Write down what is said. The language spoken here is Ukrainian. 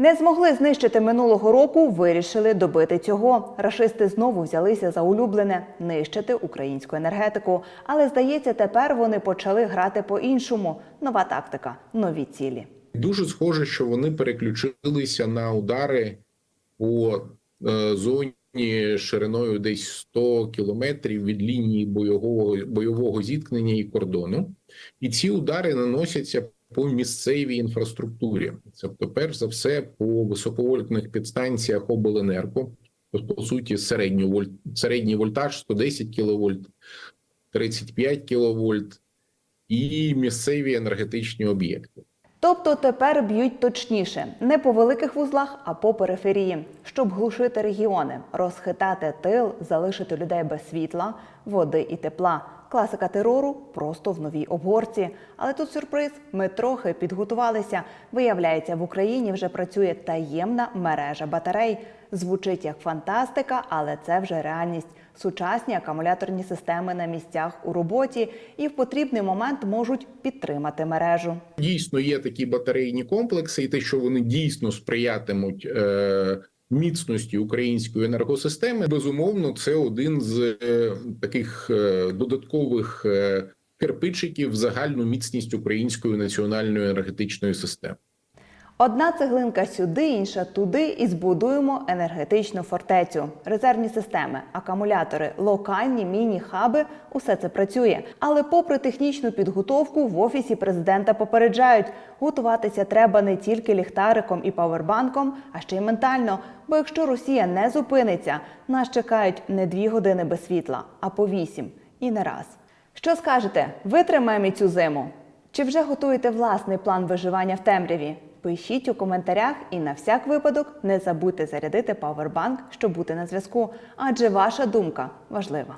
Не змогли знищити минулого року, вирішили добити цього. Рашисти знову взялися за улюблене нищити українську енергетику. Але здається, тепер вони почали грати по-іншому. Нова тактика, нові цілі. Дуже схоже, що вони переключилися на удари по е, зоні шириною десь 100 кілометрів від лінії бойового бойового зіткнення і кордону, і ці удари наносяться по місцевій інфраструктурі. Тобто, перш за все, по високовольтних підстанціях обленерго, тобто, по суті, середній вольт, середній вольтаж 110 кВт, 35 кВт і місцеві енергетичні об'єкти. Тобто тепер б'ють точніше не по великих вузлах, а по периферії, щоб глушити регіони, розхитати тил, залишити людей без світла, води і тепла. Класика терору просто в новій обгорці. Але тут сюрприз. Ми трохи підготувалися. Виявляється, в Україні вже працює таємна мережа батарей. Звучить як фантастика, але це вже реальність. Сучасні акумуляторні системи на місцях у роботі і в потрібний момент можуть підтримати мережу. Дійсно є такі батарейні комплекси, і те, що вони дійсно сприятимуть е, міцності української енергосистеми, безумовно, це один з е, таких е, додаткових е, кирпичиків в загальну міцність української національної енергетичної системи. Одна цеглинка сюди, інша туди, і збудуємо енергетичну фортецю. Резервні системи, акумулятори, локальні міні-хаби – усе це працює. Але, попри технічну підготовку, в офісі президента попереджають, готуватися треба не тільки ліхтариком і павербанком, а ще й ментально. Бо якщо Росія не зупиниться, нас чекають не дві години без світла, а по вісім і не раз. Що скажете? Витримаємо цю зиму? Чи вже готуєте власний план виживання в темряві? Пишіть у коментарях і на всяк випадок не забудьте зарядити павербанк, щоб бути на зв'язку, адже ваша думка важлива.